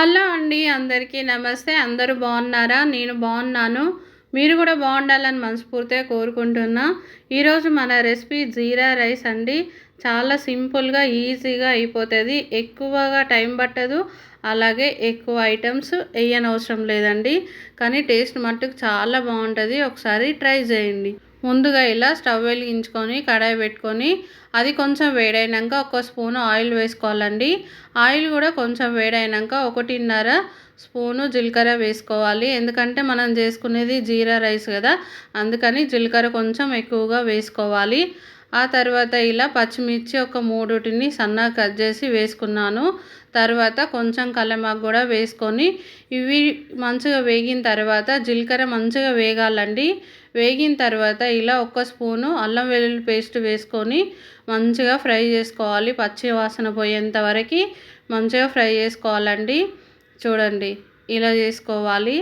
Hello అండి అందరికీ నమస్తే. అందరూ బాగున్నారా? నేను బాగున్నాను. మీరు కూడా బాగుండాలని మనస్ఫూర్తిగా కోరుకుంటున్నా. ఈరోజు మన రెసిపీ జీరా రైస్ అండి. చాలా సింపుల్గా ఈజీగా అయిపోతుంది. ఎక్కువగా టైం పట్టదు. అలాగే ఎక్కువ ఐటమ్స్ వేయనవసరం లేదండి. కానీ టేస్ట్ మట్టుకు చాలా బాగుంటుంది. ఒకసారి ట్రై చేయండి. ముందుగా ఇలా స్టవ్ వెలిగించుకొని కడాయి పెట్టుకొని అది కొంచెం వేడైనాక ఒక స్పూన్ ఆయిల్ వేసుకోవాలండి. ఆయిల్ కూడా కొంచెం వేడైనాక ఒకటిన్నర స్పూను జీలకర్ర వేసుకోవాలి. ఎందుకంటే మనం చేసుకునేది జీరా రైస్ కదా అందుకని జీలకర్ర కొంచెం ఎక్కువగా వేసుకోవాలి. ఆ తర్వాత ఇలా పచ్చిమిర్చి ఒక మూడుటిని సన్నగా కట్ చేసి వేసుకున్నాను. తర్వాత కొంచెం కలమాకు కూడా వేసుకొని ఇవి మంచిగా వేగిన తర్వాత జీలకర్ర మంచిగా వేగాలండి. వేగిన తర్వాత ఇలా ఒక్క స్పూను అల్లం వెల్లుల్లి పేస్ట్ వేసుకొని మంచిగా ఫ్రై చేసుకోవాలి. పచ్చి వాసన పోయేంత వరకు మంచిగా ఫ్రై చేసుకోవాలండి. చూడండి ఇలా చేసుకోవాలి.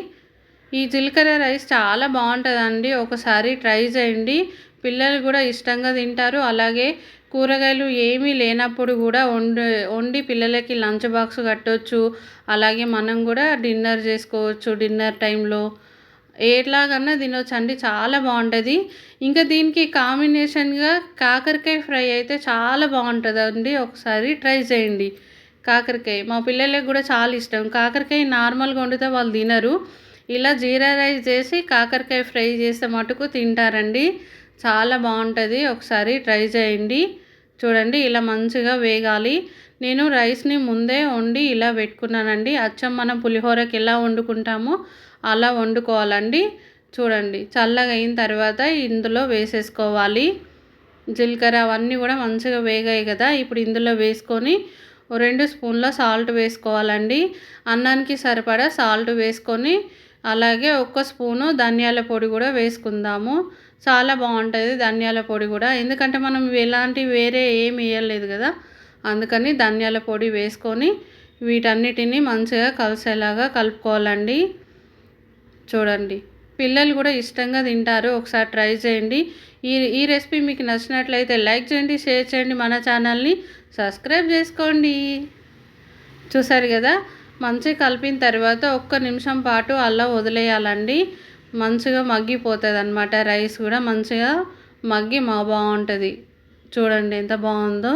ఈ జీలకర్ర రైస్ చాలా బాగుంటుందండి. ఒకసారి ట్రై చేయండి. పిల్లలు కూడా ఇష్టంగా తింటారు. అలాగే కూరగాయలు ఏమీ లేనప్పుడు కూడా వండి వండి పిల్లలకి లంచ్ బాక్స్ కట్టవచ్చు అలాగే మనం కూడా డిన్నర్ చేసుకోవచ్చు డిన్నర్ టైంలో. ఎట్లాగన్నా తినొచ్చు అండి. చాలా బాగుంటుంది. ఇంకా దీనికి కాంబినేషన్గా కాకరకాయ ఫ్రై అయితే చాలా బాగుంటుంది అండి ఒకసారి ట్రై చేయండి. కాకరకాయ మా పిల్లలకి కూడా చాలా ఇష్టం. కాకరకాయ నార్మల్గా వండితే వాళ్ళు తినరు. ఇలా జీరా రైస్ చేసి కాకరకాయ ఫ్రై చేస్తే మటుకు తింటారండి. చాలా బాగుంటుంది. ఒకసారి ట్రై చేయండి. చూడండి ఇలా మంచిగా వేగాలి. నేను రైస్ని ముందే వండి ఇలా పెట్టుకున్నానండి. అచ్చం మనం పులిహోరకి ఎలా వండుకుంటామో అలా వండుకోవాలండి. చూడండి చల్లగా అయిన తర్వాత ఇందులో వేసేసుకోవాలి. జీలకర్ర అవన్నీ కూడా మంచిగా వేగాయి కదా. ఇప్పుడు ఇందులో వేసుకొని రెండు స్పూన్ల సాల్ట్ వేసుకోవాలండి. అన్నానికి సరిపడా సాల్ట్ వేసుకొని అలాగే ఒక్క స్పూను ధనియాల పొడి కూడా వేసుకుందాము. చాలా బాగుంటుంది ధనియాల పొడి కూడా. ఎందుకంటే మనం ఎలాంటి వేరే ఏమి వేయలేదు కదా. అందుకని ధనియాల పొడి వేసుకొని వీటన్నిటిని మంచిగా కలిసేలాగా కలుపుకోవాలండి. చూడండి. పిల్లలు కూడా ఇష్టంగా తింటారు. ఒకసారి ట్రై చేయండి. ఈ ఈ రెసిపీ మీకు నచ్చినట్లయితే లైక్ చేయండి షేర్ చేయండి మన ఛానల్ని. సబ్స్క్రైబ్ చేసుకోండి. చూసారు కదా? మంచిగా కలిపిన తర్వాత ఒక్క నిమిషం పాటు అలా వదిలేయాలండి. మంచిగా మగ్గిపోతుంది అనమాట రైస్ కూడా మంచిగా మగ్గి మా బాగుంటుంది. చూడండి ఎంత బాగుందో.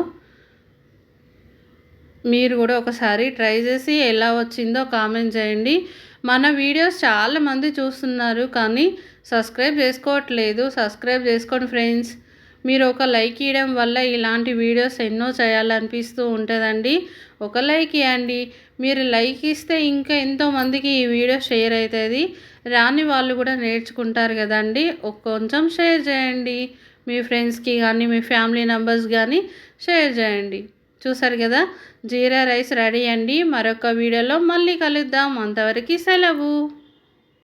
మీరు కూడా ఒకసారి ట్రై చేసి ఎలా వచ్చిందో కామెంట్ చేయండి. మన వీడియోస్ చాలామంది చూస్తున్నారు కానీ సబ్స్క్రైబ్ చేసుకోవట్లేదు. సబ్స్క్రైబ్ చేసుకోండి ఫ్రెండ్స్. మీరు ఒక లైక్ ఇవ్వడం వల్ల ఇలాంటి వీడియోస్ ఎన్నో చేయాలనిపిస్తూ ఉంటుందండి. ఒక లైక్ ఇవ్వండి. మీరు లైక్ ఇస్తే ఇంకా ఎంతోమందికి ఈ వీడియో షేర్ అవుతుంది. రాని వాళ్ళు కూడా నేర్చుకుంటారు కదండి. కొంచెం షేర్ చేయండి. మీ ఫ్రెండ్స్కి కానీ మీ ఫ్యామిలీ మెంబర్స్ కానీ షేర్ చేయండి. చూసారు కదా? జీరా రైస్ రెడీ అండి. మరొక వీడియోలో మళ్ళీ కలుద్దాం. అంతవరకు సెలవు.